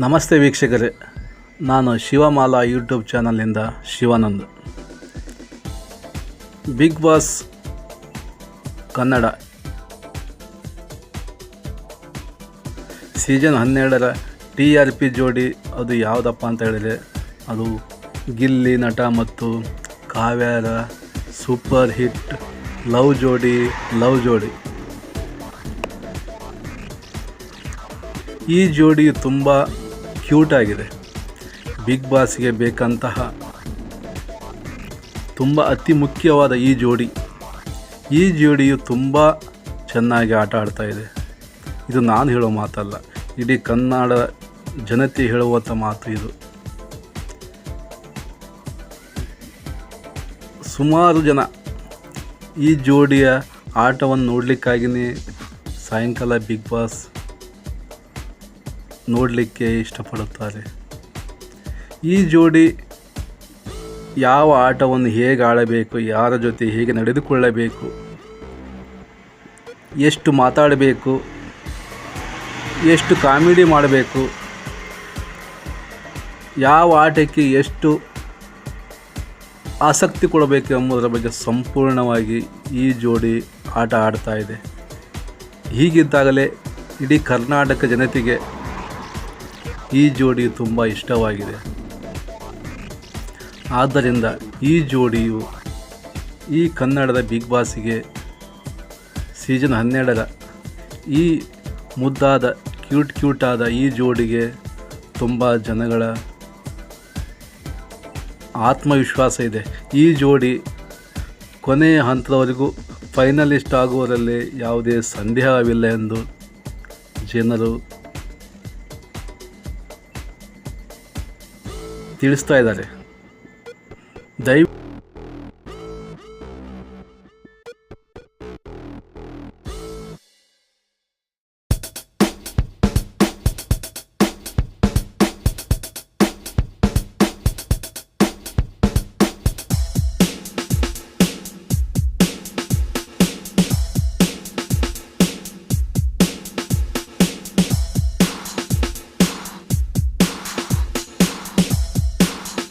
ನಮಸ್ತೆ ವೀಕ್ಷಕರೇ. ನಾನು Shivamala YouTube ಚಾನಲ್ನಿಂದ Shivanand. Big boss Kannada season ಹನ್ನೆರಡರ ಟಿ ಆರ್ ಪಿ ಜೋಡಿ ಅದು ಯಾವುದಪ್ಪ ಅಂತ ಹೇಳಿದರೆ ಅದು ಗಿಲ್ಲಿ ನಟ ಮತ್ತು ಕಾವ್ಯರ ಸೂಪರ್ ಹಿಟ್ ಲವ್ ಜೋಡಿ ಲವ್ ಜೋಡಿ. ಈ ಜೋಡಿ ತುಂಬ ಕ್ಯೂಟ್ ಆಗಿದೆ. ಬಿಗ್ ಬಾಸ್ಗೆ ಬೇಕಂತಹ ತುಂಬ ಅತಿ ಮುಖ್ಯವಾದ ಈ ಜೋಡಿ. ಈ ಜೋಡಿಯು ತುಂಬ ಚೆನ್ನಾಗಿ ಆಟ ಆಡ್ತಾ ಇದೆ. ಇದು ನಾನು ಹೇಳೋ ಮಾತಲ್ಲ. ಇಡೀ ಕನ್ನಡ ಜನತೆ ಹೇಳುವಂಥ ಮಾತು ಇದು. ಸುಮಾರು ಜನ ಈ ಜೋಡಿಯ ಆಟವನ್ನು ನೋಡಲಿಕ್ಕಾಗಿಯೇ ಸಾಯಂಕಾಲ ಬಿಗ್ ಬಾಸ್ ನೋಡಲಿಕ್ಕೆ ಇಷ್ಟಪಡುತ್ತಾರೆ. ಈ ಜೋಡಿ ಯಾವ ಆಟವನ್ನು ಹೇಗೆ ಆಡಬೇಕು, ಯಾರ ಜೊತೆ ಹೇಗೆ ನಡೆದುಕೊಳ್ಳಬೇಕು, ಎಷ್ಟು ಮಾತಾಡಬೇಕು, ಎಷ್ಟು ಕಾಮಿಡಿ ಮಾಡಬೇಕು, ಯಾವ ಆಟಕ್ಕೆ ಎಷ್ಟು ಆಸಕ್ತಿ ಕೊಡಬೇಕು ಎಂಬುದರ ಬಗ್ಗೆ ಸಂಪೂರ್ಣವಾಗಿ ಈ ಜೋಡಿ ಆಟ ಆಡ್ತಾ ಇದೆ. ಹೀಗಿದ್ದಾಗಲೇ ಇಡೀ ಕರ್ನಾಟಕ ಜನತೆಗೆ ಈ ಜೋಡಿ ತುಂಬ ಇಷ್ಟವಾಗಿದೆ. ಆದ್ದರಿಂದ ಈ ಜೋಡಿಯು ಈ ಕನ್ನಡದ ಬಿಗ್ ಬಾಸಿಗೆ ಸೀಸನ್ ಹನ್ನೆರಡರ ಈ ಮುದ್ದಾದ, ಕ್ಯೂಟ್ ಕ್ಯೂಟಾದ ಈ ಜೋಡಿಗೆ ತುಂಬ ಜನಗಳ ಆತ್ಮವಿಶ್ವಾಸ ಇದೆ. ಈ ಜೋಡಿ ಕೊನೆಯ ಹಂತದವರೆಗೂ ಫೈನಲಿಸ್ಟ್ ಆಗುವುದರಲ್ಲಿ ಯಾವುದೇ ಸಂದೇಹವಿಲ್ಲ ಎಂದು ಜನರು ತಿಳಿಸ್ತಾ ಇದ್ದಾರೆ. ದಯ